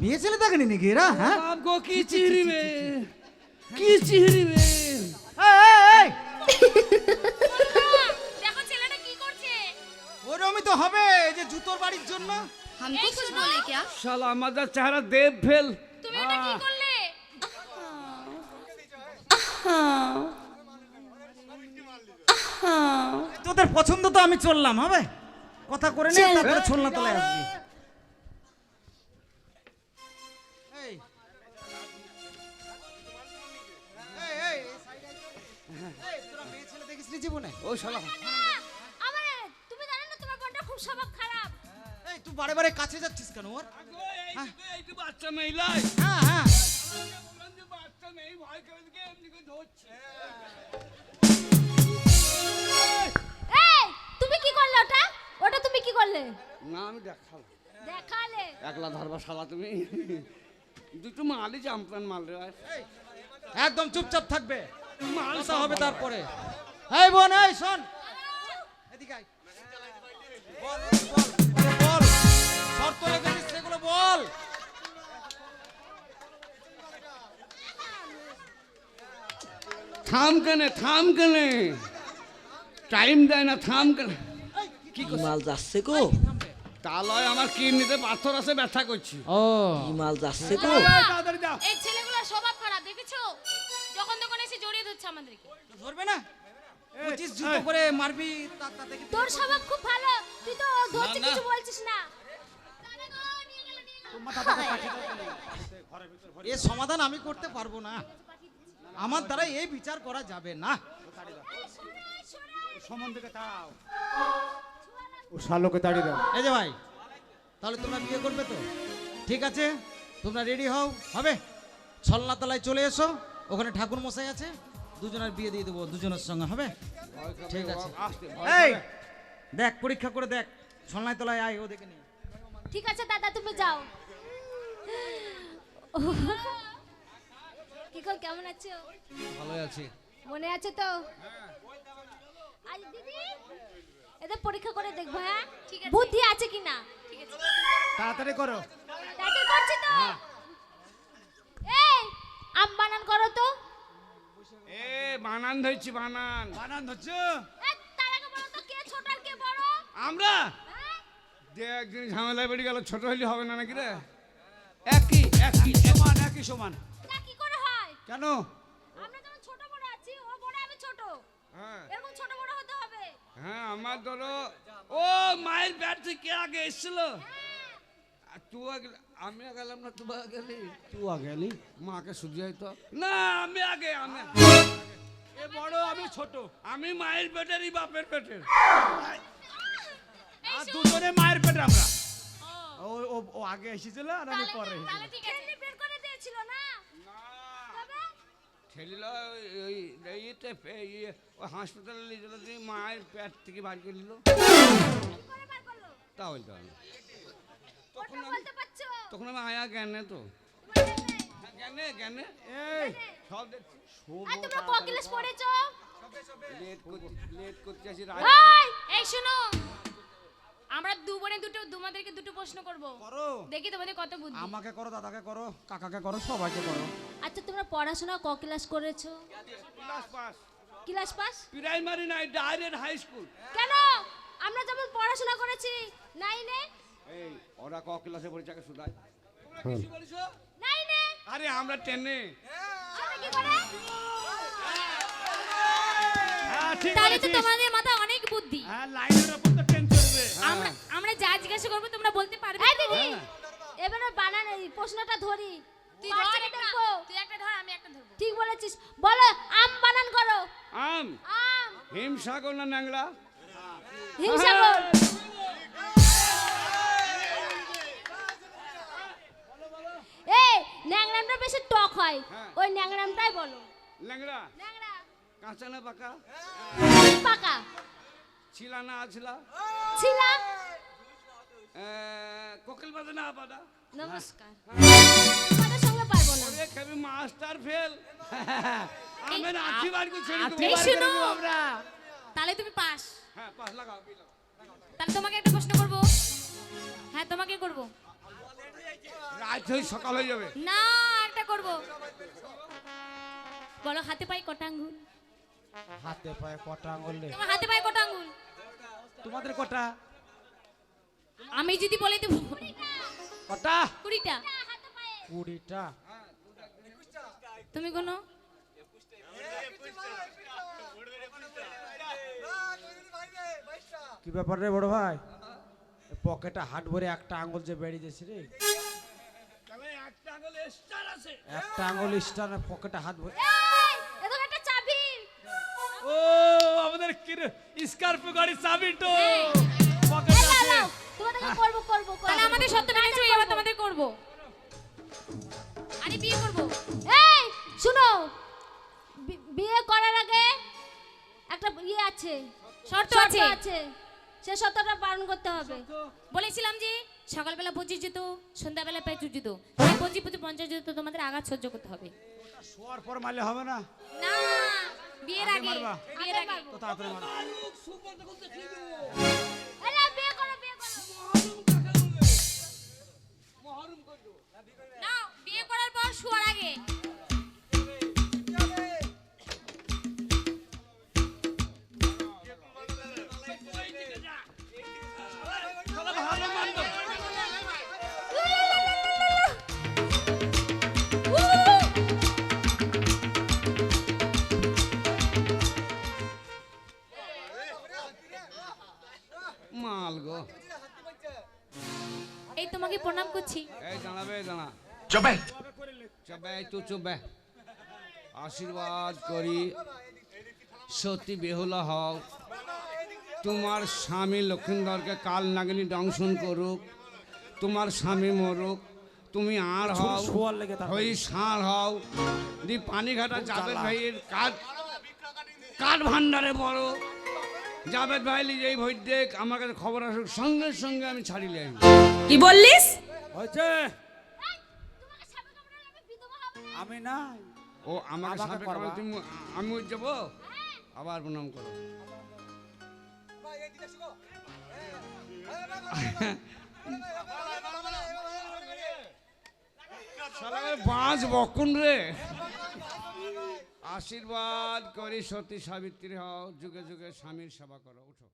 মেয়ে ছেলে দেখেনি নাকি এরা হ্যাঁ বাপ গো কি চিহরিবে কি চিহরিবে এই, এই, এই, দেখো ছেলেটা কি করছে ওরমই তো হবে এই যে জুতোর বাড়ির জন্য हमको कुछ बोले क्या শালা আমাদের চেহারা দেব ফেল তুমি এটা কি করলে তোদের পছন্দ তো আমি চললাম হবে কথা করে নে তারপরে ছোলনা তলায় আসবি জীবনে? ও শালা। আমার তুমি জানো না তোমার বোনটা খুব স্বভাব খারাপ। এই, তুই বারে বারে কাছে যাচ্ছিস কেন ওর? এই তো বাচ্চা মেয়েলাই। হ্যাঁ হ্যাঁ। বাচ্চা মেয়ে ভয় করে দিকে এমনি করে ধরছে। এই তুমি কি করলে ওটা? ওটা তুমি কি করলে? না আমি দেখালাম। দেখালে? একলা ধরবা শালা তুমি। দুটো মালি জাম্পান মাল রে একদম চুপচাপ থাকবে। মাল কথা হবে তারপরে। এই বোন এই শোন। এদিকে আয়। বল বল বল শর্ত রেখেছিস সেগুলো বল। থাম কেনে থাম কেনে। টাইম দেয় না থাম কেনে। কি মাল যাচ্ছে গো তা লয় আমার কিডনিতে পাথর আছে ব্যথা করছি। ও। কি মাল যাচ্ছে গো এই ছেলেগুলোর স্বভাব খারাপ দেখেছ? যখন তখন এসে জড়িয়ে ধরছে আমাদেরকে। ধরবে না? পঁচিশ জুতো করে মারবি তোর স্বভাব খুব ভালো। তুই তো ধরছে কিছু বলছিস না। এর সমাধান আমি করতে পারব না। আমার দ্বারা এই বিচার করা যাবে না। সম্বন্ধকে তাও ও শালোকে তাড়িয়ে দাও। এই যে ভাই তাহলে তোমরা বিয়ে করবে তো? ঠিক আছে? তোমরা রেডি হও। হবে? ছলনা তলায় চলে এসো। ওখানে ঠাকুর মশাই আছে। দুজনের বিয়ে দিয়ে দেবো দুজনের সঙ্গে হবে? ঠিক আছে। এই দেখ পরীক্ষা করে দেখ ছলনায় তলায় আয় ও দেখে নি। ঠিক আছে দাদা তুমি যাও। কি কর কেমন আছো? ভালো আছি। মনে আছে তো? আজ দিদি এদের পরীক্ষা করে দেখব হ্যাঁ? ঠিক আছে। বুদ্ধি আছে কিনা? ঠিক আছে। তাড়াতাড়ি করো। তাকে করছি তো এই আম বানান করো তো এ বানান ধরছি বানান। বানান ধরছ? তো বড়? আমরা? হ্যাঁ? যে একদিন ঝামেলায় বেরিয়ে গেল ছোট হইলে হবে না নাকি রে? একই একই সমান একই সমান। কি করে হয়? কেন? আমরা যেমন ছোট বড় আছি ও বড় আমি ছোট। হ্যাঁ। এরকম ছোট বড় হতে হবে। হ্যাঁ আমার ধরো ও মায়ের ব্যাট থেকে আগে এসেছিল? আর তুই আগে আমি আগে গেলাম না তুই আগে গেলি? তুই আগে এলি? মাকে শুধু তো। না আমি আগে আমি এ বড় আমি ছোট। আমি মায়ের পেটেরই বাপের পেটের। আর দুজনে মায়ের পেটে আমরা। ও। ও ও আগে এসেছিল আর আমি পরে এসেছিলাম। তাহলে ঠিক আছে। বের করে দিয়েছিল না? তবে ছেলিল ওই ইয়েতে ইয়ে ওই হাসপাতালে নিয়ে মায়ের পেট থেকে বার করে নিল। কি করে বার করল? তাহলে তাহলে ওটা বলতে তখন আমি আয়া জ্ঞানে তো। তোমার জ্ঞানে জ্ঞানে এই। সব দেখছি আর তোমরা ক ক্লাস পড়েছো? লেট করতে লেট করতে আসি এই এই শোনো। আমরা দু বোনে দুটো তোমাদেরকে দুটো প্রশ্ন করব। করো। দেখি তোমাদের কত বুদ্ধি। আমাকে করো দাদাকে করো কাকাকে করো সবাইকে করো। আচ্ছা তোমরা পড়াশোনা ক ক্লাস করেছ? Class pass class pass primary নাই ডাইরেক্ট হাই স্কুল কেন? আমরা যেমন পড়াশোনা করেছি নাইনে। এই ওরা ক ক্লাসে পড়েছে আগে শুধাই নাইনে আরে আমরা টেনে। সেটা কি করে? হ্যাঁ তাহলে তো তোমাদের মাথায় অনেক বুদ্ধি। হ্যাঁ লাইনের উপর তো ট্রেন চলবে। আমরা আমরা যা জিজ্ঞাসা করব তোমরা বলতে পারবে হ্যাঁ দিদি এবারে বানান এই প্রশ্নটা ধরি। তুই ধর দেখব? তুই একটা ধর আমি একটা ধরবো। ঠিক বলেছিস। বলো আম বানান করো। আম? আম। হিমসাগর না ন্যাংলা হিমসাগর। ন্যাংরামটা বেশি টক হয়। হ্যাঁ। ওই ন্যাংরামটাই বলো। ল্যাংড়া ন্যাংরা। কাঁচা না পাকা? পাকা। ছিলা না আছিলা? ছিলা? কোকিল বাদে না বাদা নমস্কার। তোমাদের সঙ্গে পারব না। ওরে কবি মাস্টার ফেল। আমি আছি বার ছেড়ে আমরা। তাহলে তুমি পাস। হ্যাঁ পাস লাগাও। তাহলে তোমাকে একটা প্রশ্ন করব। হ্যাঁ তোমাকে করব। আজ হয়ে সকাল হয়ে যাবে। না একটা করব। বলো হাতে পায়ে কটা আঙ্গুল? হাতে পায়ে কটা আঙ্গুল? তোমার হাতে পায়ে কটা আঙ্গুল? তোমাদের কটা? আমি যদি বলে দেবো। কটা? কুড়িটা। কুড়িটা। তুমি কোনো কি ব্যাপার রে বড় ভাই? পকেটে হাট ভরে একটা আঙ্গুল যে বেরিয়ে যাচ্ছে রে। একটা আঙ্গুল স্টার পকেটে হাত ভরে একটা চাবি ও আমাদের স্করপিও গাড়ির চাবি তো। পকেটে আছে। তোমাদেরকে করব করব তাহলে আমাদের সত্য মেনেছো এবার তোমাদের করব। আরে বিয়ে করব। এই শুনো বিয়ে করার আগে একটা ইয়ে আছে। শর্ত আছে। আছে। সে শর্তটা পালন করতে হবে। বলেছিলাম যে সকালবেলা পঁচিশ জুতো সন্ধ্যাবেলা প্রায় চুর জুতো তাই পঁচিশ পঁচিশ পঞ্চাশ জুতো তোমাদের আঘাত সহ্য করতে হবে। শোয়ার পর মারলে হবে না? না বিয়ের আগে বিয়ের আগে। তো তাড়াতাড়ি মার। না বিয়ে করার পর শোয়ার আগে। মাল গো। এই তোমাকে প্রণাম করছি। এই দাঁড়াবে দাঁড়া। চবে চবে তুই চবে আশীর্বাদ করি। সত্যি বেহুলা হও। তোমার স্বামী লক্ষিন্দরকে কাল নাগিনী দংশন করুক। তোমার স্বামী মরুক। তুমি আর হও। হই ষাঁড় হও। দি পানিঘাটা জাবেদ ভাইয়ের কাঠ কাঠ ভান্ডারে বড় জাবেদ ভাই যেই ভোট দেখ আমার কাছে খবর আসুক সঙ্গে সঙ্গে আমি ছাড়িলে আসব কি বললিস হয়েছে আমি না ও আমাকে সাপে করবা? তুমি আমি ওই যাব আবার প্রণাম করো বাঁচ বকুন রে আশীর্বাদ করি সতী সাবিত্রী হও যুগে যুগে স্বামীর সেবা করো উঠো।